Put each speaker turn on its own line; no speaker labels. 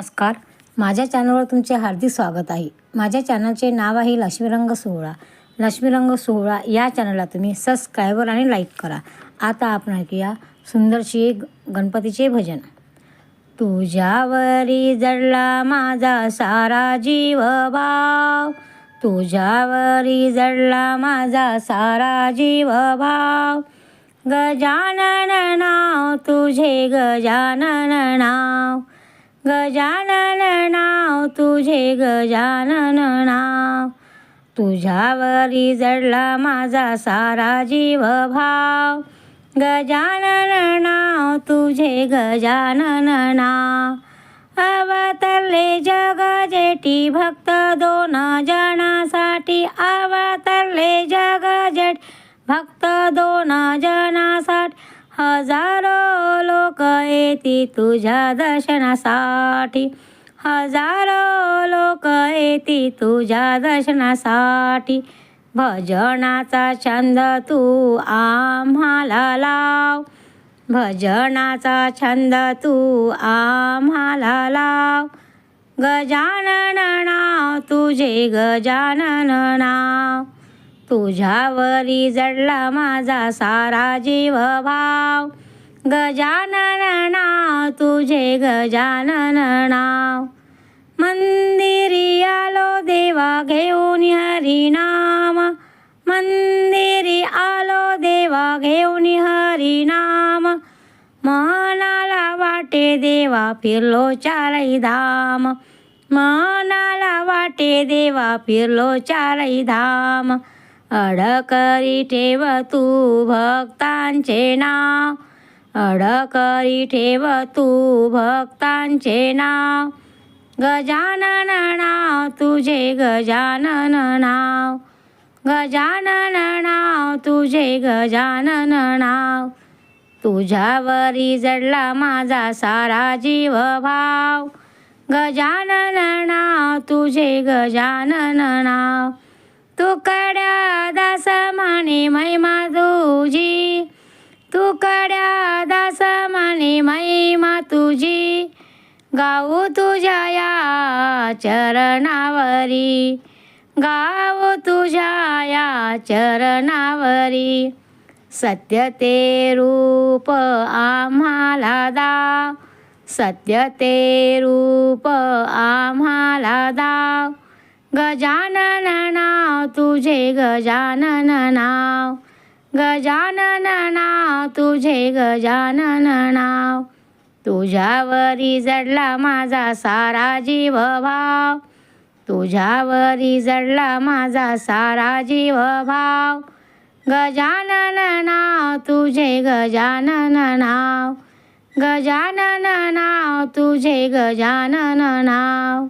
नमस्कार. माझ्या चॅनलवर तुमचे हार्दिक स्वागत आहे. माझ्या चॅनलचे नाव आहे लक्ष्मीरंग सोहळा. लक्ष्मीरंग सोहळा या चॅनलला तुम्ही सबस्क्रायबर आणि लाईक करा. आता आपण ऐकूया सुंदरशी गणपतीचे भजन. तुझ्यावरी जडला माझा सारा जीव भाव. तुझ्यावरी जडला माझा सारा जीव भाव. गजानन नाव तुझे गजानन नाव. गजानन नाव तुझे गजानन नाव तुझ्यावरी जडला माझा सारा जीव भाव गजानन नाव तुझे गजानन नाव अवतरले जग जेटी भक्त दोन जणासाठी. अवतरले जग जेट भक्त दोन जण हजारो लोक येती तुझ्या दर्शनासाठी. हजारो लोक येती तुझ्या दर्शनासाठी. भजनाचा छंद तू आम्हाला लाव. भजनाचा छंद तू आम्हाला लाव. गजानन नाव तुझे गजानन नाव. तुझ्यावरी जडला माझा सारा जीव भाव गजानन नाव तुझे गजानन नाव मंदिरी आलो देवा घेऊन हरिनाम. मंदिरी आलो देवा घेऊन हरिनाम. मनाला वाटे देवा फिरलो चारही धाम. मनाला वाटे देवा फिरलो चारही धाम. अडकरी ठेव तू भक्तांचे नाव. अडकरी ठेव तू भक्तांचे नाव. गजानन नाव तुझे गजानन नाव. गजानन नाव तुझे गजानन नाव. तुझ्यावरी जडला माझा सारा जीव भाव गजानन नाव तुझे गजानन नाव. तुकड्या दास माने महिमा तुझी. तुकड्या दास माने महिमा तुझी गाऊ तुझ्या या चरणावरी गाऊ तुझ्या या चरणावरी. सत्य ते रूप आम्हाला दाव सत्य ते रूप आम्हाला दाव गजानन नाव तुझे गजानन नाव. गजानन नाव तुझे गजानन नाव तुझ्यावरी जडला माझा सारा जीव भाव तुझ्यावरी जडला माझा सारा जीव भाव गजानन नाव तुझे गजानन नाव गजानन नाव तुझे गजानन नाव